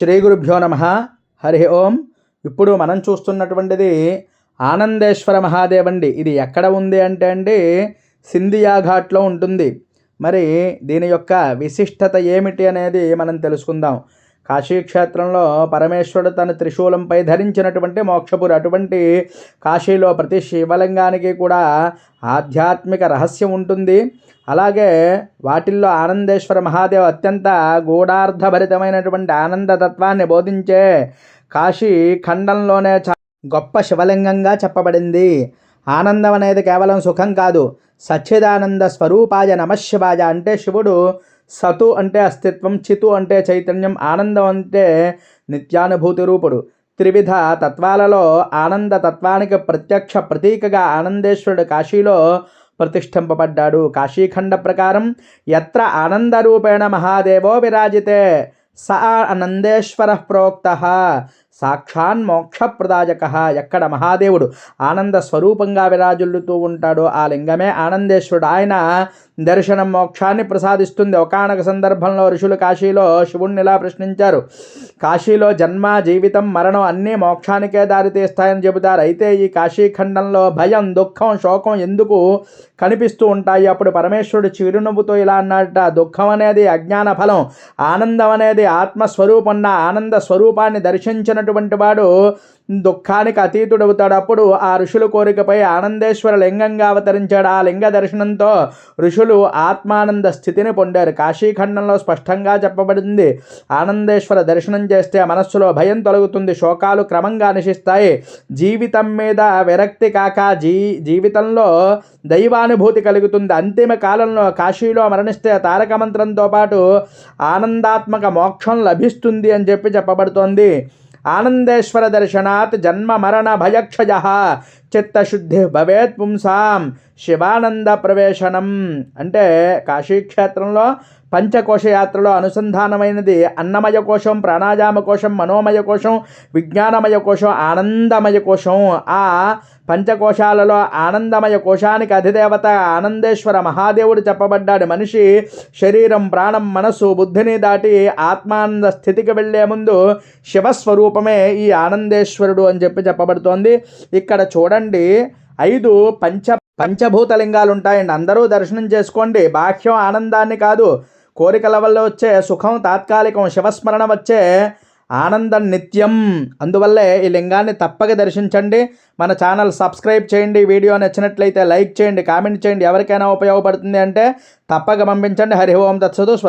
శ్రీ గురుభ్యో నమ. హరి ఓం. ఇప్పుడు మనం చూస్తున్నటువంటిది ఆనందేశ్వర మహాదేవండి. ఇది ఎక్కడ ఉంది అంటే అండి సింధియా ఘాట్లో ఉంటుంది. మరి దీని యొక్క విశిష్టత ఏమిటి అనేది మనం తెలుసుకుందాం. కాశీక్షేత్రంలో పరమేశ్వరుడు తన త్రిశూలంపై ధరించినటువంటి మోక్షపురి అటువంటి కాశీలో ప్రతి శివలింగానికి కూడా ఆధ్యాత్మిక రహస్యం ఉంటుంది. అలాగే వాటిల్లో ఆనందేశ్వర మహాదేవ్ అత్యంత గూఢార్థభరితమైనటువంటి ఆనందతత్వాన్ని బోధించే కాశీ ఖండంలోనే చా గొప్ప శివలింగంగా చెప్పబడింది. ఆనందం అనేది కేవలం సుఖం కాదు. సచ్చిదానంద స్వరూపాయ నమశివాయ అంటే శివుడు సతు అంటే అస్తిత్వం చితు అంటే చైతన్యం ఆనందం అంటే నిత్యానుభూతి రూపుడు. త్రివిధ తత్వాలలో ఆనంద తత్వానికి ప్రత్యక్ష ప్రతీకగా ఆనందేశ్వరుడు కాశీలో ప్రతిష్ఠింపబడ్డాడు. కాశీఖండ ప్రకారం ఎత్ర ఆనందరూపేణ మహాదేవో విరాజితే. స ఆనందేశ్వర ప్రోక్త. సాక్షాన్ మోక్షప్రదాయక. ఎక్కడ మహాదేవుడు ఆనంద స్వరూపంగా విరాజుల్లుతూ ఉంటాడో ఆ లింగమే ఆనందేశ్వరుడు. ఆయన దర్శనం మోక్షాన్ని ప్రసాదిస్తుంది. ఒకనొక సందర్భంలో ఋషులు కాశీలో శివుణ్ణి ఇలా ప్రశ్నించారు. కాశీలో జన్మ జీవితం మరణం అన్నీ మోక్షానికే దారితీస్తాయని చెబుతారు. అయితే ఈ కాశీఖండంలో భయం దుఃఖం శోకం ఎందుకు కనిపిస్తూ ఉంటాయి? అప్పుడు పరమేశ్వరుడు చిరునవ్వుతో ఇలా అన్నట్ట దుఃఖం అనేది అజ్ఞాన ఫలం ఆనందం అనేది ఆత్మస్వరూపం. ఆనంద స్వరూపాన్ని ఉన్నటువంటి వాడు దుఃఖానికి అతీతుడవుతాడు. అప్పుడు ఆ ఋషుల కోరికపై ఆనందేశ్వర లింగంగా అవతరించాడు. ఆ లింగ దర్శనంతో ఋషులు ఆత్మానంద స్థితిని పొందారు. కాశీఖండంలో స్పష్టంగా చెప్పబడింది ఆనందేశ్వర దర్శనం చేస్తే మనస్సులో భయం తొలగుతుంది. శోకాలు క్రమంగా నశిస్తాయి. జీవితం మీద విరక్తి కాక జీ జీవితంలో దైవానుభూతి కలుగుతుంది. అంతిమ కాలంలో కాశీలో మరణిస్తే తారక మంత్రంతో పాటు ఆనందాత్మక మోక్షం లభిస్తుంది అని చెప్పి చెప్పబడుతోంది. ఆనందేశ్వర దర్శనాత్ జన్మ మరణ భయక్షయ చిత్తశుద్ధి భవేత్ పుంసాం శివానంద ప్రవేశనం. అంటే కాశీక్షేత్రంలో పంచకోశయాత్రలో అనుసంధానమైనది అన్నమయ కోశం ప్రాణాయామ కోశం మనోమయ కోశం విజ్ఞానమయ కోశం ఆనందమయ కోశం. ఆ పంచకోశాలలో ఆనందమయ కోశానికి అధిదేవత ఆనందేశ్వర మహాదేవుడు చెప్పబడ్డాడు. మనిషి శరీరం ప్రాణం మనస్సు బుద్ధిని దాటి ఆత్మానంద స్థితికి వెళ్ళే ముందు శివస్వరూపమే ఈ ఆనందేశ్వరుడు అని చెప్పి చెప్పబడుతోంది. ఇక్కడ చూడండి ఐదు పంచ పంచభూతలింగాలు ఉంటాయండి అందరూ దర్శనం చేసుకోండి. బాహ్యం ఆనందాన్ని కాదు. కోరికల వల్ల వచ్చే సుఖం తాత్కాలికం శివస్మరణ వచ్చే ఆనందం నిత్యం. అందువల్లే ఈ లింగాన్ని తప్పక దర్శించండి. మన ఛానల్ సబ్స్క్రైబ్ చేయండి. వీడియో నచ్చినట్లయితే లైక్ చేయండి కామెంట్ చేయండి. ఎవరికైనా ఉపయోగపడుతుంది అంటే తప్పక పంపించండి. హరి ఓం తత్సదు.